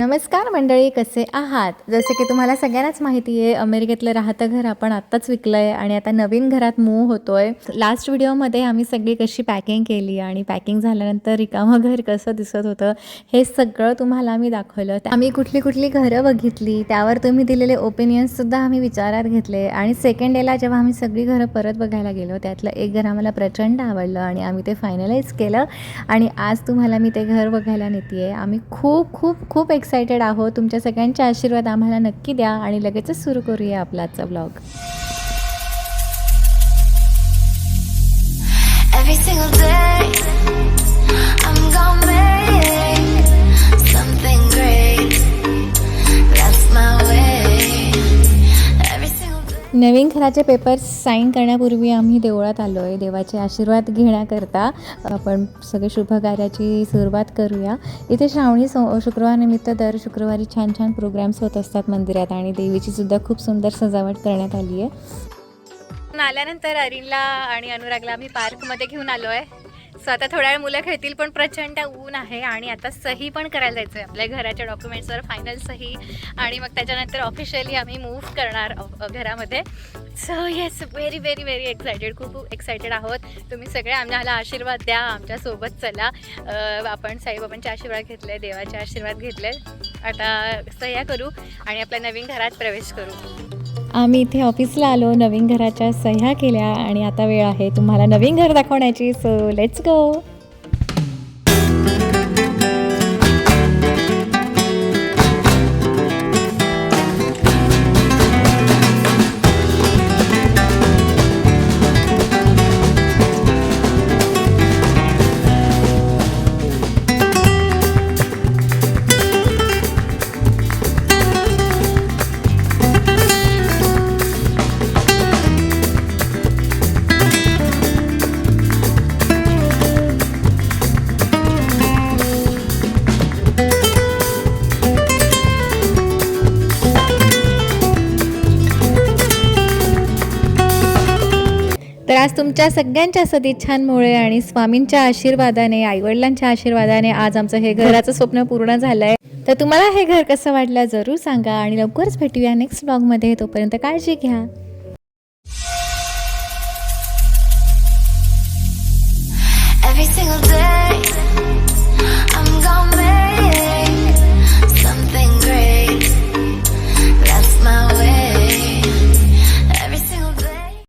नमस्कार मंडळी कसे आहात? जसे की तुम्हाला सगळ्यांनाच माहिती आहे अमेरिकेतलं राहतं घर आपण आत्ताच विकलं आहे आणि आता नवीन घरात मूव होतो आहे लास्ट व्हिडिओमध्ये आम्ही सगळी कशी पॅकिंग केली आणि पॅकिंग झाल्यानंतर रिकामं घर कसं दिसत होतं हे सगळं तुम्हाला आम्ही दाखवलं. तर आम्ही कुठली कुठली घरं बघितली त्यावर तुम्ही दिलेले ओपिनियन्ससुद्धा आम्ही विचारात घेतले आणि सेकंड डेला जेव्हा आम्ही सगळी घरं परत बघायला गेलो त्यातलं एक घर आम्हाला प्रचंड आवडलं आणि आम्ही ते फायनलाइज केलं. आणि आज तुम्हाला मी ते घर बघायला नेते आहे आम्ही खूप खूप खूप एक्स एक्सायटेड आहोत. तुमच्या सगळ्यांचे आशीर्वाद आम्हाला नक्की द्या आणि लगेचच सुरू करूया आपला आजचा ब्लॉग नवीन घराचे पेपर्स साईन करण्यापूर्वी आम्ही देवळात आलो आहे देवाचे आशीर्वाद घेण्याकरता आपण सगळे शुभकार्याची सुरुवात करूया. इथे श्रावणी सो शुक्रवारनिमित्त दर शुक्रवारी छान छान प्रोग्राम्स होत असतात मंदिरात आणि देवीची सुद्धा खूप सुंदर सजावट करण्यात आली आहे आल्यानंतर अरिनला आणि अनुरागला आम्ही पार्कमध्ये घेऊन आलो आहे सो आता थोड्या वेळ मुलं खेळतील पण प्रचंड ऊन आहे आणि आता सही पण करायला जायचं आहे आपल्या घराच्या डॉक्युमेंट्सवर फायनल सही आणि मग त्याच्यानंतर ऑफिशियली आम्ही मूव्ह करणार घरामध्ये. So yes very very very excited खूप एक्सायटेड आहोत. तुम्ही सगळे आम्हाला आशीर्वाद द्या आमच्यासोबत चला. आपण साईबाबांचे आशीर्वाद घेतले देवाचे आशीर्वाद घेतले. आता सह्या करू आणि आपल्या नवीन घरात प्रवेश करू. आम्ही इथे ऑफिसला आलो नवीन घराच्या सह्या केल्या आणि आता वेळ आहे तुम्हाला नवीन घर दाखवण्याची सो लेट्स गो तर आज तुमच्या सगळ्यांच्या सदिच्छांमुळे आणि स्वामींच्या आशीर्वादाने आईवडिलांच्या आशीर्वादाने आज आमचं हे घराचं स्वप्न पूर्ण झालं आहे तर तुम्हाला हे घर कसं वाटलं जरूर सांगा आणि लवकरच भेटूया नेक्स्ट ब्लॉगमध्ये तोपर्यंत काळजी घ्या.